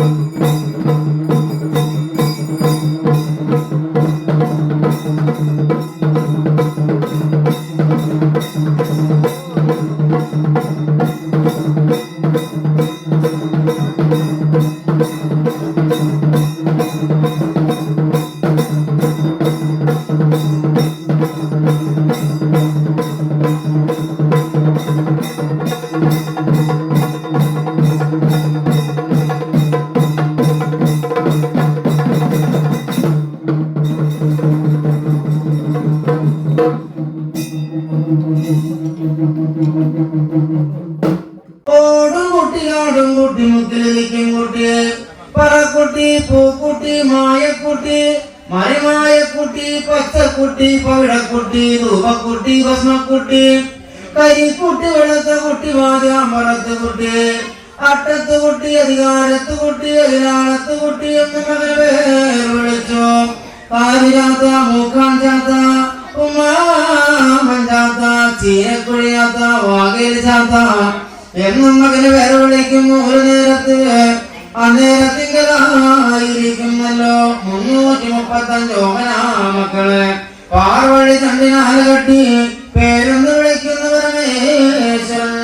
Bye. ഓടും കുട്ടി ആടും കുട്ടി മുക്കിലിരിക്കും കുട്ടി. പറക്കുട്ടി പൂക്കുട്ടി മായക്കുട്ടി മറിമായക്കുട്ടി പച്ചക്കുട്ടി പവിടക്കുട്ടി ധൂപക്കുട്ടി ഭസ്മക്കുട്ടി. കരിക്കുട്ടി വെളുത്ത കുട്ടി വാദ്യാമ്പറത്ത് കുട്ടി. അട്ടത്ത് കുട്ടി അധികാരത്ത് കുട്ടി അതിലാളത്ത് കുട്ടി എന്ന് മകന് പേര് വിളിച്ചു. കാരിരാത്ത മൂക്കാൻ ചാത്ത ചാത്ത ചീരക്കുഴിയാത്ത വാകേൽ ചാത്ത. എന്നും മകന് പേര് വിളിക്കുന്നു ഒരു നേരത്ത്. അന്നേരത്തിങ്കലായിരിക്കുന്നല്ലോ മുന്നൂറ്റി മുപ്പത്തഞ്ചോമനാ മക്കളെ. പാർവഴി തണ്ടിനാല് കെട്ടി പേരൊന്ന് വിളിക്കുന്ന പരമേശ്വരൻ.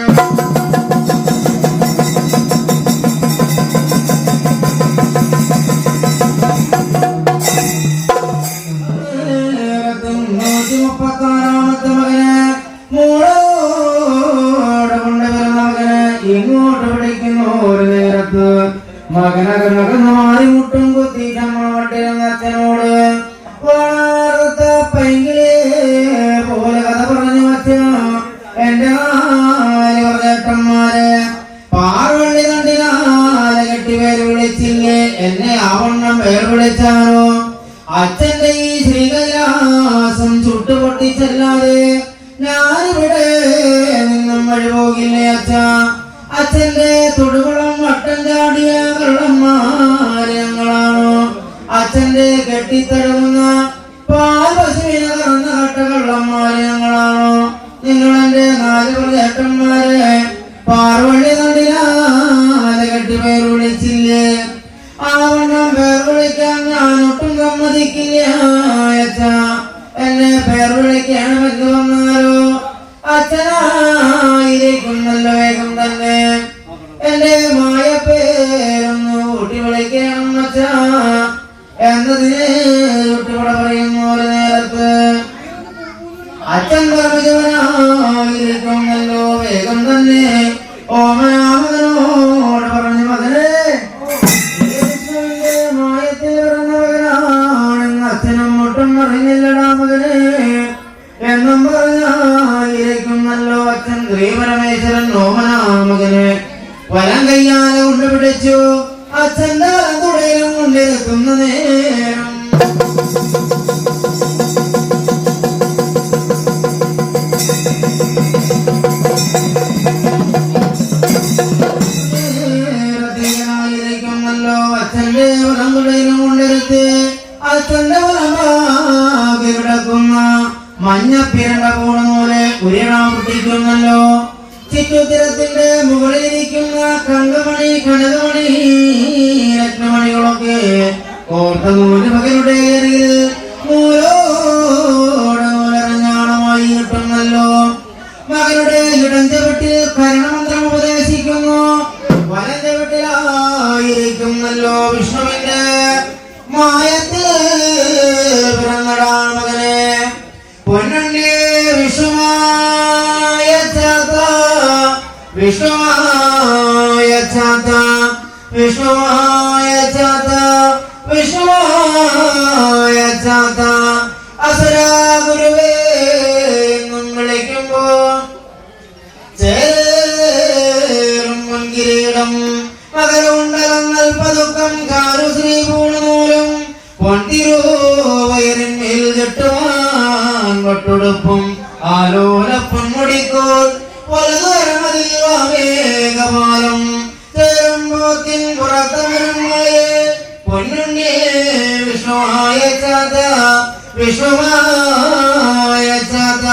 നൂറ്റി മുപ്പത്താറാമത്തെ മകന് മകനകന്നകന്ന് മാറി മുട്ടും കുത്തി ചമ്മട്ടിരുന്ന അച്ഛനോട് വളർത്ത പൈങ്കിലേ പോലെ കഥ പറഞ്ഞു അച്ഛ. എന്റെ നാല് പാർവള്ളി കണ്ടിനാല് കെട്ടി പേര് വിളിച്ചില്ലേ? എന്നെ ആവണ്ണം പേര് വിളിച്ചാനോ അച്ഛന്റെ ഈ ശ്രീകൈലാസം ചുട്ടുപൊട്ടിച്ചല്ലാതെ ഞാനിവിടെ നിന്നും വഴിപോകില്ലേ അച്ഛ? അച്ഛന്റെ അച്ഛന്റെ കെട്ടിത്തഴുകുന്ന പാൽ പശുവിനെ കറന്ന കട്ട കള്ളന്മാര് ഞങ്ങളാണോ നിങ്ങളെന്റെ നാല് പ്രജേട്ടന്മാരെ പാർവള്ളി നടിനാല് കെട്ടി പേർ വിളിച്ചില്ലേ വണ്ണം പേർ വിളിക്കാൻ ഞാൻ ഒട്ടും സമ്മതിക്കില്ല. അച്ഛൻ പറഞ്ഞവനായിരിക്കുന്നല്ലോ വേഗം തന്നെ. ഓമനാമകനോട് പറഞ്ഞു മകനെ മായത്തിൽ പിറന്നവനാണെന്ന് അച്ഛനും ഒട്ടും അറിഞ്ഞില്ലടാ മകനെ. എന്നും പറഞ്ഞായിരിക്കുന്നല്ലോ അച്ഛൻ ശ്രീപരമേശ്വരൻ ഓമനാമകനെ വലം കയ്യാലെ കൊണ്ടുപിടിച്ചു അച്ഛന്റെ വലം തുടയിലും കൊണ്ടിരിക്കുന്ന നേരം. ഉയരാൻ പൊട്ടിക്കുന്നല്ലോ ചുറ്റുത്തിരത്തിന്റെ മുകളിലിരിക്കുന്ന കണ്ണുമണി കനകമണി രത്നമണികളൊക്കെ മകനുടെ അരികിൽ നൂലോടെ നൂലരഞ്ഞാണമായി കിട്ടുന്നല്ലോ മകനുടെ ഇടഞ്ചവട്ടിൽ കരണമന്ത്രം ഉപദേശിക്കുന്നു. വലഞ്ചവട്ടിലായിരിക്കുന്നല്ലോ വിഷ്ണുവിന്റെ മായത്തിൽ പിറന്നടാ മകനെ. പൊന്നുണ്ണി വിഷ്ണുമായ വിഷ്ണുമായ ചാത്ത വിഷ്ണുമായ അസരാ ഗുരുവേ എന്നും ചേരും മുൻകിരീടം. മകരുണ്ടലങ്ങൾ പതുക്കം കാരു ശ്രീ പൂണുനൂലും കെട്ടുവാൻ പർവതമൃങ്ങളെ പൊന്നുണ്ണി വിഷ്ണുവായ ചാത വിഷ്ണുവായ ചാത.